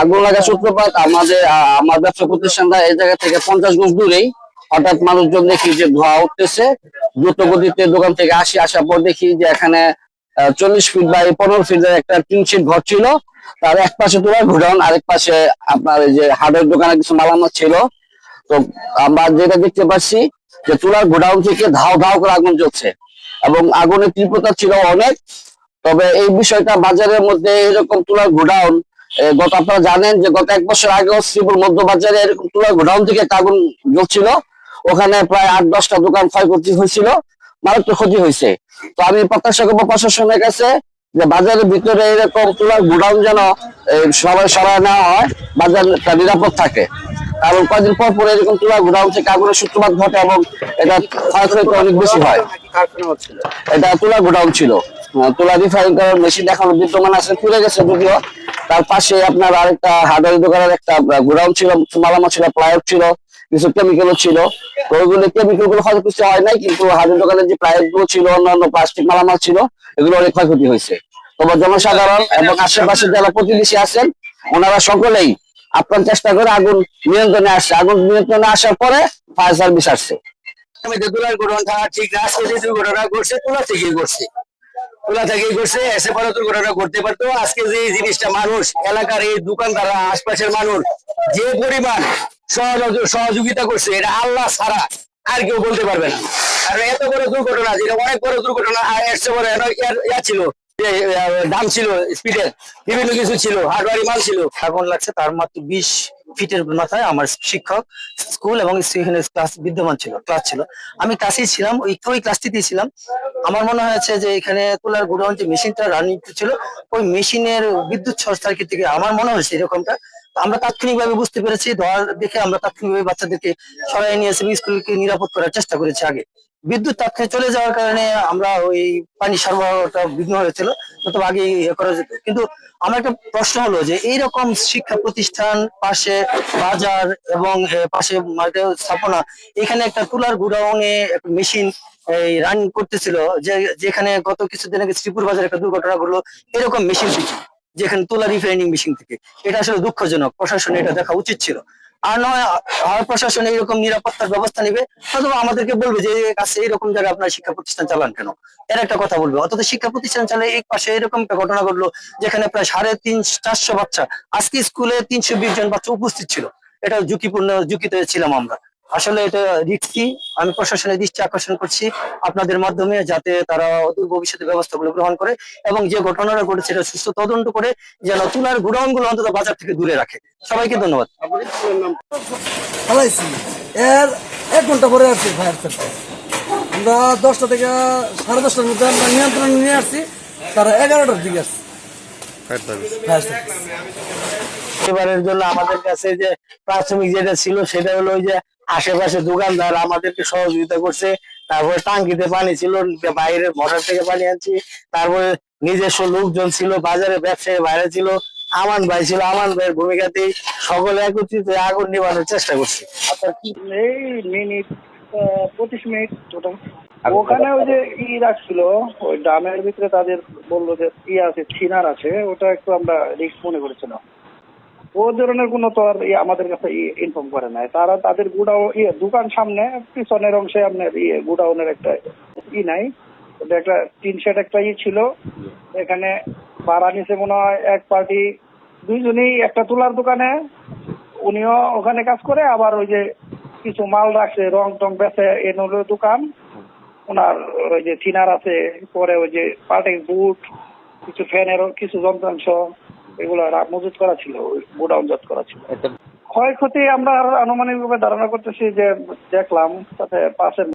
আগুন লাগা সূত্রপাত, আমাদের আমার ব্যবসা প্রতিষ্ঠানটা এই জায়গা থেকে পঞ্চাশ গজ দূরেই। হঠাৎ মানুষজন দেখি যে ধোঁয়া উঠতেছে। দ্রুত গতিতে দোকান থেকে আসি, আসার পর দেখি যে এখানে চল্লিশ ফিট বা পনেরো ফিটের একটা টিন শিট ঘর ছিল। তার এক পাশে তোমার গোডাউন, আরেক পাশে আপনার যে হার্ডওয়ার দোকানে কিছু মালামাল ছিল। তো আমরা যেটা দেখতে পাচ্ছি যে তুলার গোডাউন থেকে ধাও ধাও করে আগুন জ্বলছে। এবং আগুনের তীব্রতা ছিল অনেক। তবে এই বিষয়টা বাজারের মধ্যে এরকম তুলার গোডাউন গত আপনারা জানেন যে গত এক বছর আগে শ্রীপুর মধ্য বাজারে এরকম তুলার গোডাউন থেকে একটা আগুন জ্বলছিল। ওখানে প্রায় আট, দশটা দোকান ক্ষয়ক্ষতি হয়েছিল। মারাত্মক ক্ষতি হয়েছে। তো আমি প্রত্যাশা করব প্রশাসনের কাছে যে বাজারের ভিতরে এরকম তুলার গোডাউন যেন সবাই সরায় নেওয়া হয়, বাজারটা নিরাপদ থাকে। কারণ কয়েকদিন পর পর এরকম তুলার গোডাউন থেকে আগুনের সূত্রপাত ঘটে এবং এটা ক্ষয়ক্ষতি অনেক বেশি হয়। এটা তুলা গোডাউন ছিল। তুলা রিফাইন করার মেশিন এখন বিদ্যমান আছে, পুড়ে গেছে যদিও। তার পাশে আপনার আরেকটা হার্ডওয়ার দোকানের একটা গোডাউন ছিল কিছু মালামাল ছিল প্লাইউড ছিল, কিছু কেমিক্যালও ছিল। তো ওইগুলো কেমিক্যালগুলো হয়তো কিছু হয় নাই, কিন্তু হার্ডওয়ার দোকানের যে প্লাইউডগুলো ছিল, অন্যান্য প্লাস্টিক মালামাল ছিল, এগুলো অনেক ক্ষয়ক্ষতি হয়েছে। তবে জনসাধারণ এবং আশেপাশে যারা প্রতিবেশী আছেন, ওনারা সকলেই আপ্রাণ চেষ্টা করে আগুন নিয়ন্ত্রণে আসছে। আগুন নিয়ন্ত্রণে আসার পরে ফায়ার সার্ভিস আসছে। ঘটনা ঠিক দুর্ঘটনা দুর্ঘটনা ঘটতে পারতো। আজকে যে জিনিসটা মানুষ, এলাকার এই আশপাশের মানুষ, যে পরিমাণ সহযোগ- সহযোগিতা করছে, এটা আল্লাহ ছাড়া আর কেউ বলতে পারবে না। এত বড় দুর্ঘটনা, যেটা অনেক বড় দুর্ঘটনা ইয়া ছিল দাম ছিল স্পিডের বিভিন্ন কিছু ছিল হার্ডওয়ারি মাল ছিল। আগুন লাগছে তার মাত্র বিশ ফিটের মাথায় আমার শিক্ষক স্কুল এবং সেখানে ক্লাস বিদ্যমান ছিল ক্লাস ছিল। আমি ক্লাসেই ছিলাম, ওই ওই ক্লাসটিতেই ছিলাম। আমার মনে হয়েছে যে এখানে তোলার গোডাউন যে মেশিনটা রানিং ছিল, ওই মেশিনের বিদ্যুৎ শর্ট সার্কিট থেকে আমার মনে হয়েছে এরকমটা। আমরা তাৎক্ষণিকভাবে বুঝতে পেরেছি ধর দেখে আমরা তাৎক্ষণিকভাবে বাচ্চাদেরকে সরাই নিয়ে এসে স্কুলকে নিরাপদ করার চেষ্টা করেছি আগে। বিদ্যুৎ তাৎক্ষণিক চলে যাওয়ার কারণে আমরা ওই পানি সরবরাহটা বিঘ্ন হয়েছিল নতুবা আগে ইয়ে করা যেত। কিন্তু আমার একটা প্রশ্ন হলো যে, এইরকম শিক্ষা প্রতিষ্ঠান পাশে বাজার এবং পাশে মার্কেট স্থাপনা, এখানে একটা তুলার গুডাউনে মেশিন এই রান করতেছিল, যে, যেখানে গত কিছুদিন আগে শ্রীপুর বাজারে একটা দুর্ঘটনা ঘটলো, এরকম মেশিন থেকে যেখানে তুলা রিফাইনিং মেশিন থেকে। এটা আসলে দুঃখজনক, প্রশাসন এটা দেখা উচিত ছিল। আর নয় প্রশাসন এইরকম নিরাপত্তার ব্যবস্থা নেবে, অথবা আমাদেরকে বলবে যে কাছে এইরকম জায়গায় আপনার শিক্ষা প্রতিষ্ঠান চালান কেন? এর একটা কথা বলবে। অথচ শিক্ষা প্রতিষ্ঠান চালায় এক পাশে এরকম একটা ঘটনা ঘটলো, যেখানে প্রায় সাড়ে তিন, চারশো বাচ্চা, আজকে স্কুলে তিনশো বিশ জন বাচ্চা উপস্থিত ছিল। এটা ঝুঁকিপূর্ণ, ঝুঁকিতে ছিলাম আমরা। আসলে এটা রিক্সি আমি প্রশাসনের দৃষ্টি আকর্ষণ করছি আপনাদের মাধ্যমে যাতে তারা অদূর ভবিষ্যতে ব্যবস্থাগুলো গ্রহণ করে এবং যে ঘটনাটা ঘটেছে এটা সুস্থ তদন্ত করে যেন তুলার গুডাউনগুলো অন্তত বাজার থেকে দূরে রাখে। সবাইকে ধন্যবাদ। এর এক ঘণ্টা পরে আসছি ফায়ার সার্ভিস আমরা দশটা থেকে সাড়ে দশটার মধ্যে আমরা নিয়ন্ত্রণ নিয়ে আসছি তারা এগারোটার দিকে আসছে। এবারের জন্য আমাদের কাছে যে প্রাথমিক যেটা ছিল সেটা হলো ওই যে আশেপাশে দোকানদার আমাদেরকে সহযোগিতা করছে তারপরে টাঙ্কিতে পানি ছিল বাইরের মোটর থেকে পানি আনছি তারপরে নিজস্ব লোকজন ছিল বাজারে ব্যবসায়ী বাইরে ছিল আমান ভাই ছিল আমান ভাইয়ের ভূমিকাতেই সকলে একত্রিত আগুন নিবানোর চেষ্টা করছি। আপনার কি এই মিনিট আহ, পঁচিশ মিনিট ওটা ওখানে ওই যে ই রাখছিল ওই ড্রামের ভিতরে তাদের বলল যে ই আছে ছিনার আছে ওটা একটু আমরা রিস্ক মনে করেছিলাম। ও ধরনের কোনো তো আর ইয়ে আমাদের কাছে ইনফর্ম করে নাই। তারা তাদের গুডাও ইয়ে দোকান সামনে, পিছনের অংশে আপনার ইয়ে গুডাউনের একটা ই নাই। একটা টিন শেড একটা ই ছিল। এখানে ভাড়া নিচে মনে হয় এক পার্টি। দুইজনেই একটা তুলার দোকানে। উনিও ওখানে কাজ করে, আবার ওই যে কিছু মাল রাখছে, রং টং বেচে এ হলো দোকান। ওনার ওই যে থিনার আছে, পরে ওই যে পার্টিং বুট, কিছু ফ্যানের কিছু যন্ত্রাংশ। এগুলো মজুত করা ছিল গোডাউন জাত করা ছিল। ক্ষয়ক্ষতি আমরা আনুমানিক ভাবে ধারণা করতেছি যে দেখলাম তাতে পাশের